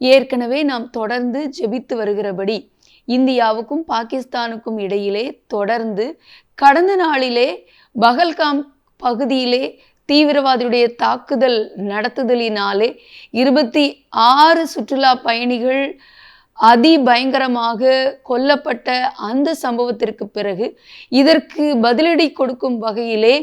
ஏற்கனவே நாம் தொடர்ந்து ஜெபித்து வருகிறபடி இந்தியாவுக்கும் பாகிஸ்தானுக்கும் இடையிலே தொடர்ந்து கடந்த நாளிலே பகல்காம் பகுதியிலே தீவிரவாதியுடைய தாக்குதல் நடத்துதலினாலே இருபத்தி ஆறு சுற்றுலா பயணிகள் அதிபயங்கரமாக கொல்லப்பட்ட அந்த சம்பவத்திற்கு பிறகு இதற்கு பதிலடி கொடுக்கும் வகையிலே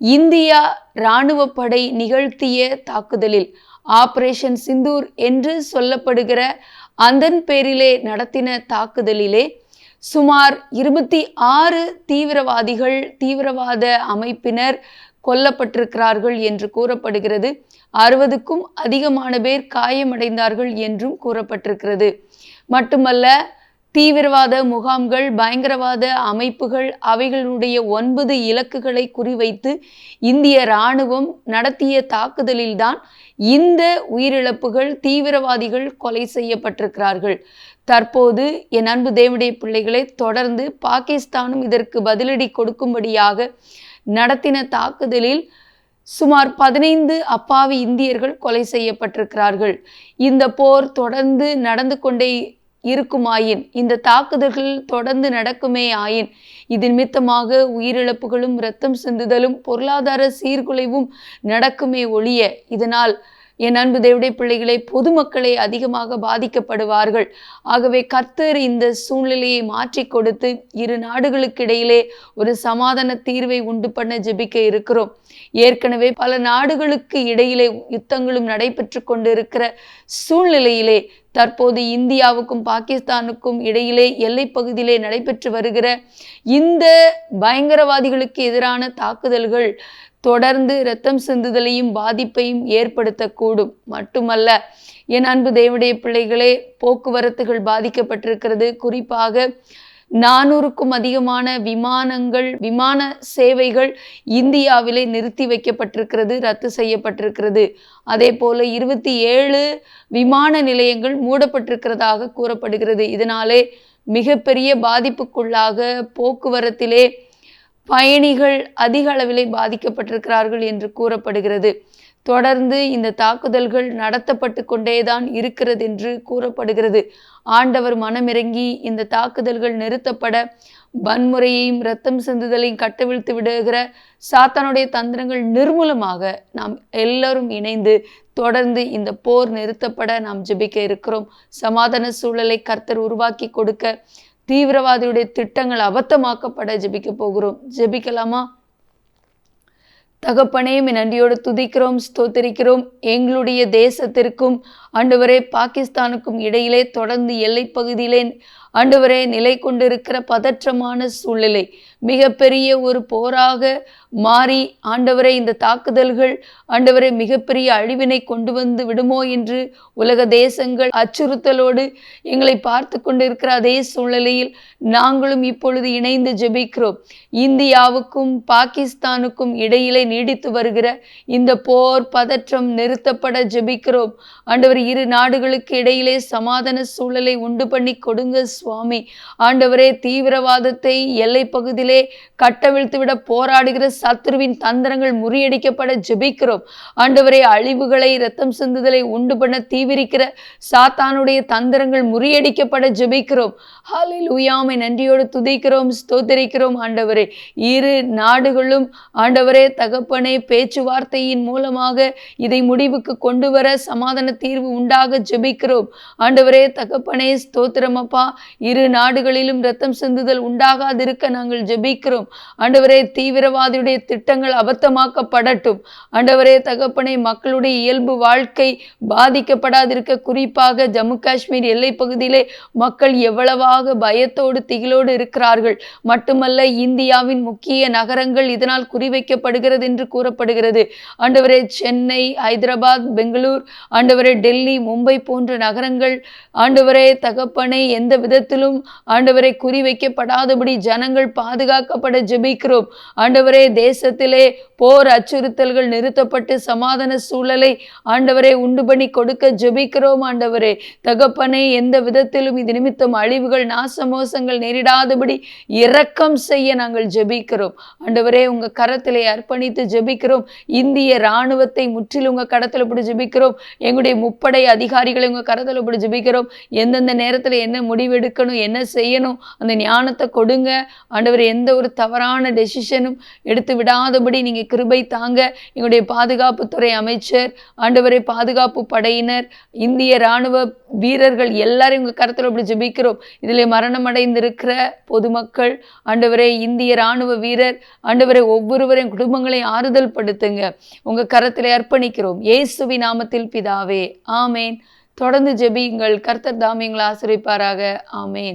இந்தியா இராணுவ படை நிகழ்த்திய தாக்குதலில் ஆபரேஷன் சிந்தூர் என்று சொல்லப்படுகிற அதன் பேரிலே நடத்தின தாக்குதலிலே சுமார் இருபத்தி ஆறு தீவிரவாதிகள் தீவிரவாத அமைப்பினர் கொல்லப்பட்டிருக்கிறார்கள் என்று கூறப்படுகிறது. அறுபதுக்கும் அதிகமான பேர் காயமடைந்தார்கள் என்றும் கூறப்பட்டிருக்கிறது. மட்டுமல்ல தீவிரவாத முகாம்கள் பயங்கரவாத அமைப்புகள் அவைகளுடைய ஒன்பது இலக்குகளை குறிவைத்து இந்திய இராணுவம் நடத்திய தாக்குதலில்தான் இந்த உயிரிழப்புகள் தீவிரவாதிகள் கொலை செய்யப்பட்டிருக்கிறார்கள். தற்போது என் அன்பு தேவடைய பிள்ளைகளை தொடர்ந்து பாகிஸ்தானும் இதற்கு பதிலடி கொடுக்கும்படியாக நடத்தின தாக்குதலில் சுமார் பதினைந்து அப்பாவி இந்தியர்கள் கொலை செய்யப்பட்டிருக்கிறார்கள். இந்த போர் தொடர்ந்து நடந்து கொண்டே இருக்குமாயின். இந்த தாக்குதல்கள் தொடர்ந்து நடக்குமே ஆயின். இது நிமித்தமாக உயிரிழப்புகளும் இரத்தம் சிந்துதலும் பொருளாதார சீர்குலைவும் நடக்குமே ஒழிய இதனால் என் அன்பு தேவடைய பிள்ளைகளை பொதுமக்களே அதிகமாக பாதிக்கப்படுவார்கள். ஆகவே கர்த்தர் இந்த சூழ்நிலையை மாற்றி கொடுத்து இரு நாடுகளுக்கு இடையிலே ஒரு சமாதான தீர்வை உண்டு பண்ண ஜெபிக்க இருக்கிறோம். ஏற்கனவே பல நாடுகளுக்கு இடையிலே யுத்தங்களும் நடைபெற்று கொண்டிருக்கிற சூழ்நிலையிலே தற்போது இந்தியாவுக்கும் பாகிஸ்தானுக்கும் இடையிலே எல்லை பகுதியிலே நடைபெற்று வருகிற இந்த பயங்கரவாதிகளுக்கு எதிரான தாக்குதல்கள் தொடர்ந்து இரத்தம் சிந்துதலையும் பாதிப்பையும் ஏற்படுத்தக்கூடும். மட்டுமல்ல என் அன்பு தேவடைய பிள்ளைகளே போக்குவரத்துகள் பாதிக்கப்பட்டிருக்கிறது. குறிப்பாக நானூறுக்கும் அதிகமான விமானங்கள் விமான சேவைகள் இந்தியாவிலே நிறுத்தி வைக்கப்பட்டிருக்கிறது ரத்து செய்யப்பட்டிருக்கிறது. அதே போல இருபத்தி ஏழு விமான நிலையங்கள் மூடப்பட்டிருக்கிறதாக கூறப்படுகிறது. இதனாலே மிகப்பெரிய பாதிப்புக்குள்ளாக போக்குவரத்திலே பயணிகள் அதிக அளவிலே பாதிக்கப்பட்டிருக்கிறார்கள் என்று கூறப்படுகிறது. தொடர்ந்து இந்த தாக்குதல்கள் நடத்தப்பட்டு கொண்டேதான் இருக்கிறது என்று கூறப்படுகிறது. ஆண்டவர் மனமிறங்கி இந்த தாக்குதல்கள் நிறுத்தப்பட வன்முறையையும் இரத்தம் சிந்துதலையும் கட்டவிழ்த்து விடுகிற சாத்தானுடைய தந்திரங்கள் நிர்மூலமாக நாம் எல்லோரும் இணைந்து தொடர்ந்து இந்த போர் நிறுத்தப்பட நாம் ஜெபிக்க இருக்கிறோம். சமாதான சூழலை கர்த்தர் உருவாக்கி கொடுக்க தீவிரவாதியுடைய திட்டங்கள் அபத்தமாக்கப்பட ஜெபிக்க போகிறோம். ஜெபிக்கலாமா? தகப்பனே நன்றியோடு துதிக்கிறோம் ஸ்தோத்தரிக்கிறோம். எங்களுடைய தேசத்திற்கும் ஆண்டவரே பாகிஸ்தானுக்கும் இடையிலே தொடர்ந்து எல்லை பகுதியிலே ஆண்டவரே நிலை கொண்டிருக்கிற பதற்றமான சூழ்நிலை. மிகப்பெரிய ஒரு போராக மாறி ஆண்டவரே இந்த தாக்குதல்கள் ஆண்டவரை மிகப்பெரிய அழிவினை கொண்டு வந்து விடுமோ என்று உலக தேசங்கள் அச்சுறுத்தலோடு எங்களை பார்த்து கொண்டிருக்கிற அதே சூழ்நிலையில் நாங்களும் இப்பொழுது இணைந்து ஜெபிக்கிறோம். இந்தியாவுக்கும் பாகிஸ்தானுக்கும் இடையிலே நீடித்து வருகிற இந்த போர் பதற்றம் நிறுத்தப்பட ஜெபிக்கிறோம். ஆண்டவர் இரு நாடுகளுக்கு இடையிலே சமாதான சூழலை உண்டு பண்ணி கொடுங்க சுவாமி. ஆண்டவரே தீவிரவாதத்தை எல்லை பகுதியிலே கட்டவிழ்த்துவிட போராடுகிற சத்ருவின் தந்திரங்கள் முறியடிக்கப்பட ஜெபிக்கிறோம். ஆண்டவரே அழிவுகளை இரத்தம் சிந்துதலை உண்டு பண்ண தீவிரிக்கிற சாத்தானுடைய தந்திரங்கள் முறியடிக்கப்பட ஜெபிக்கிறோம். ஹாலில் உயாமை நன்றியோடு துதிக்கிறோம் ஸ்தோத்தரிக்கிறோம் ஆண்டவரே. இரு நாடுகளும் ஆண்டவரே தக தகப்பனே பேச்சுவார்த்தையின் மூலமாக இதை முடிவுக்கு கொண்டு வர சமாதான தீர்வு உண்டாக ஜெபிக்கிறோம். ஆண்டவரே தகப்பனே ஸ்தோத்திரமப்பா இரு நாடுகளிலும் ரத்தம் சிந்துதல் உண்டாகாதிருக்க நாங்கள் ஜெபிக்கிறோம். ஆண்டவரே தீவிரவாதியுடைய திட்டங்கள் அபத்தமாக்கப்படட்டும். ஆண்டவரே தகப்பனே மக்களுடைய இயல்பு வாழ்க்கை பாதிக்கப்படாதிருக்க குறிப்பாக ஜம்மு காஷ்மீர் எல்லை பகுதியிலே மக்கள் எவ்வளவாக பயத்தோடு திகிலோடு இருக்கிறார்கள். மட்டுமல்ல இந்தியாவின் முக்கிய நகரங்கள் இதனால் குறிவைக்கப்படுகிறது என்று கூறப்படுகிறது. ஆண்டவரே சென்னை ஹைதராபாத் பெங்களூர் ஆண்டவரே டெல்லி மும்பை போன்ற நகரங்கள் ஆண்டவரே தகப்பனை எந்த விதத்திலும் ஆண்டவரை குறிவைக்கப்படாதபடி ஜனங்கள் பாதுகாக்கப்பட ஜெபிக்கிறோம். ஆண்டவரே தேசத்திலே போர் அச்சுறுத்தல்கள் நிறுத்தப்பட்டு சமாதான சூழலை ஆண்டவரே உண்டு பண்ணி கொடுக்க ஜெபிக்கிறோம் ஆண்டவரே. தகப்பனை எந்த விதத்திலும் இது நிமித்தம் அழிவுகள் நாசமோசங்கள் நேரிடாதபடி இரக்கம் செய்ய நாங்கள் ஜெபிக்கிறோம். ஆண்டவரே உங்க கரத்திலே அர்ப்பணித்து ஜெபிக்கிறோம். இந்திய ராணுவத்தை முற்றிலும் உங்க கடத்தில் போட்டு ஜெபிக்கிறோம். எங்களுடைய முப்படை அதிகாரிகளை உங்க கடத்தில் போட்டு ஜெபிக்கிறோம். எந்தெந்த நேரத்தில் என்ன முடிவெடுக்கணும் என்ன செய்யணும் அந்த ஞானத்தை கொடுங்க. ஆண்டவர் எந்த ஒரு தவறான டெசிஷனும் எடுத்து விடாதபடி நீங்க கிருபை தாங்க. எங்களுடைய பாதுகாப்புத்துறை அமைச்சர் ஆண்டவரை பாதுகாப்பு படையினர் இந்திய ராணுவ வீரர்கள் எல்லாரையும் உங்க கருத்தில் அப்படி ஜெபிக்கிறோம். இதில் மரணம் அடைந்திருக்கிற பொதுமக்கள் ஆண்டவரே இந்திய ராணுவ வீரர் ஆண்டவரை ஒவ்வொருவரையும் குடும்பங்களையும் ஆறுதல் படுத்துங்க உங்க கரத்தில் அர்ப்பணிக்கிறோம். இயேசுவி நாமத்தில் பிதாவே. ஆமேன். தொடர்ந்து ஜெபியுங்கள். கர்த்தர் தாமியங்களை ஆசிரிப்பாராக. ஆமேன்.